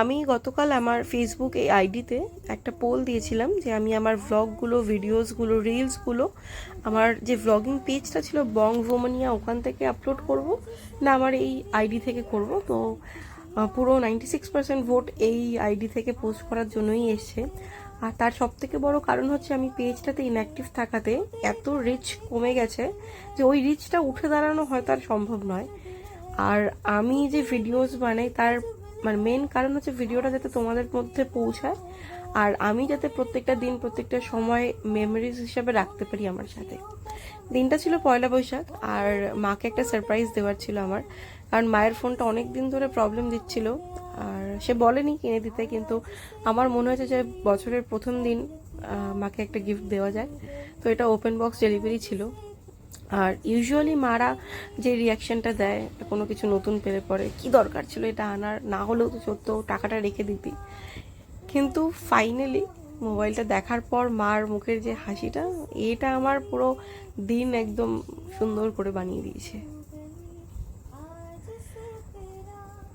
আমি গতকাল আমার ফেসবুক এই আইডিতে একটা পোল দিয়েছিলাম যে আমি আমার ভ্লগগুলো ভিডিওসগুলো রিলসগুলো আমার যে ভ্লগিং পেজটা ছিল বং ভোমনিয়া ওখান থেকে আপলোড করব না আমার এই আইডি থেকে করব? তো পুরো নাইনটি সিক্স পার্সেন্ট ভোট এই আইডি থেকে পোস্ট করার জন্যই এসছে। আর তার সব থেকে বড় কারণ হচ্ছে আমি পেজটাতে ইনঅ্যাক্টিভ থাকাতে এত রিচ কমে গেছে যে ওই রিচটা উঠে দাঁড়ানো হয়তো আর সম্ভব নয়। আর আমি যে ভিডিওস বানাই, তার মানে মেন কারণ হচ্ছে ভিডিওটা যাতে তোমাদের মধ্যে পৌঁছায়। আর আমি যাতে প্রত্যেকটা দিন, প্রত্যেকটা সময় মেমোরিজ হিসাবে রাখতে পারি আমার সাথে। দিনটা ছিল পয়লা বৈশাখ, আর মাকে একটা সারপ্রাইজ দেওয়ার ছিল আমার। কারণ মায়ের ফোনটা অনেক দিন ধরে প্রবলেম দিচ্ছিল। আর সে বলেনি কিনে দিতে, কিন্তু আমার মনে হয়েছে যে বছরের প্রথম দিন মাকে একটা গিফট দেওয়া যায়। তো এটা ওপেন বক্স ডেলিভারি ছিল। আর ইউজুয়ালি মারা যে রিয়াকশনটা দেয়, কোনো কিছু নতুন পেলে পরে, কি দরকার ছিল এটা আনার? না হলেও তো চোদ্দ টাকাটা রেখে দিতি। কিন্তু ফাইনালি মোবাইলটা দেখার পর মার মুখের যে হাসিটা, এটা আমার পুরো দিন একদম সুন্দর করে বানিয়ে দিয়েছে।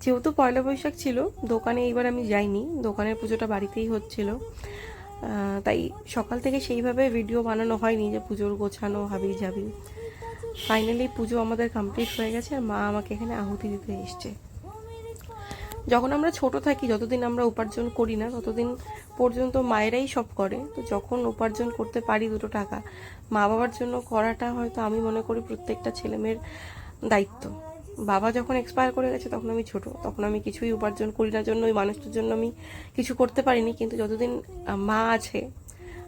যেহেতু পয়লা বৈশাখ ছিল, দোকানে এইবার আমি যাইনি। দোকানের পুজোটা বাড়িতেই হচ্ছিল। তাই সকাল থেকে সেইভাবে ভিডিও বানানো হয়নি যে পুজোর গোছানো হাবি যাবি ফাইনালি পুজো আমাদের কমপ্লিট হয়ে গেছে আর মা আমাকে এখানে আহুতি দিতে এসছে। যখন আমরা ছোট থাকি, যতদিন আমরা উপার্জন করি না, ততদিন পর্যন্ত মায়েরাই সব করে। তো যখন উপার্জন করতে পারি দুটো টাকা মা বাবার জন্য করাটা হয়তো আমি মনে করি প্রত্যেকটা ছেলেমেয়ের দায়িত্ব। বাবা যখন এক্সপায়ার করে গেছে, তখন আমি ছোট। তখন আমি কিছুই উপার্জন করি না, জন্য ওই মানুষটার জন্য আমি কিছু করতে পারিনি। কিন্তু যতদিন মা আছে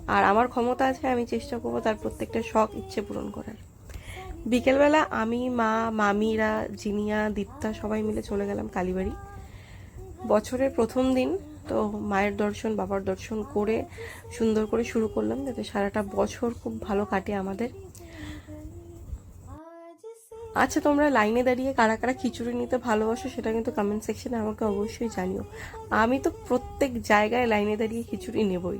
আর আমার ক্ষমতা আছে, আমি চেষ্টা করব তার প্রত্যেকটা শখ, ইচ্ছে পূরণ করার। বিকেলবেলা আমি, মা, মামিরা, জিনিয়া, দীপ্তা সবাই মিলে চলে গেলাম কালীবাড়ি। বছরের প্রথম দিন, তো মায়ের দর্শন, বাবার দর্শন করে, সুন্দর করে শুরু করলাম যাতে সারাটা বছর খুব ভালো কাটে আমাদের। আচ্ছা তোমরা লাইনে দাঁড়িয়ে কারা কারা খিচুড়ি নিতে ভালোবাসো সেটা কিন্তু কমেন্ট সেকশনে আমাকে অবশ্যই জানিও। আমি তো প্রত্যেক জায়গায় লাইনে দাঁড়িয়ে খিচুড়ি নেবই।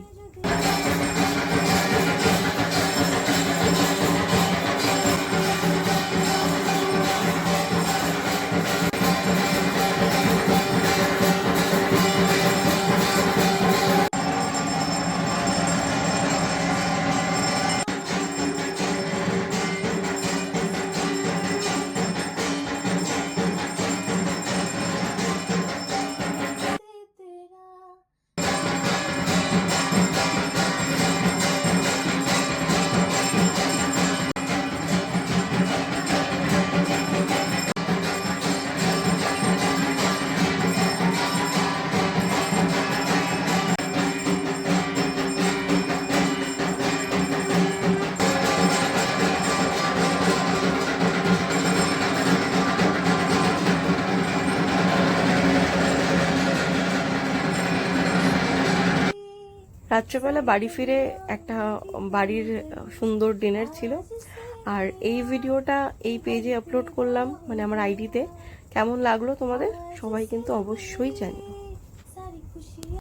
রাত্রেবেলা বাড়ি ফিরে একটা বাড়ির সুন্দর ডিনার ছিল। আর এই ভিডিওটা এই পেজে আপলোড করলাম মানে আমার আইডিতে। কেমন লাগল তোমাদের? সবাই কিন্তু অবশ্যই জানি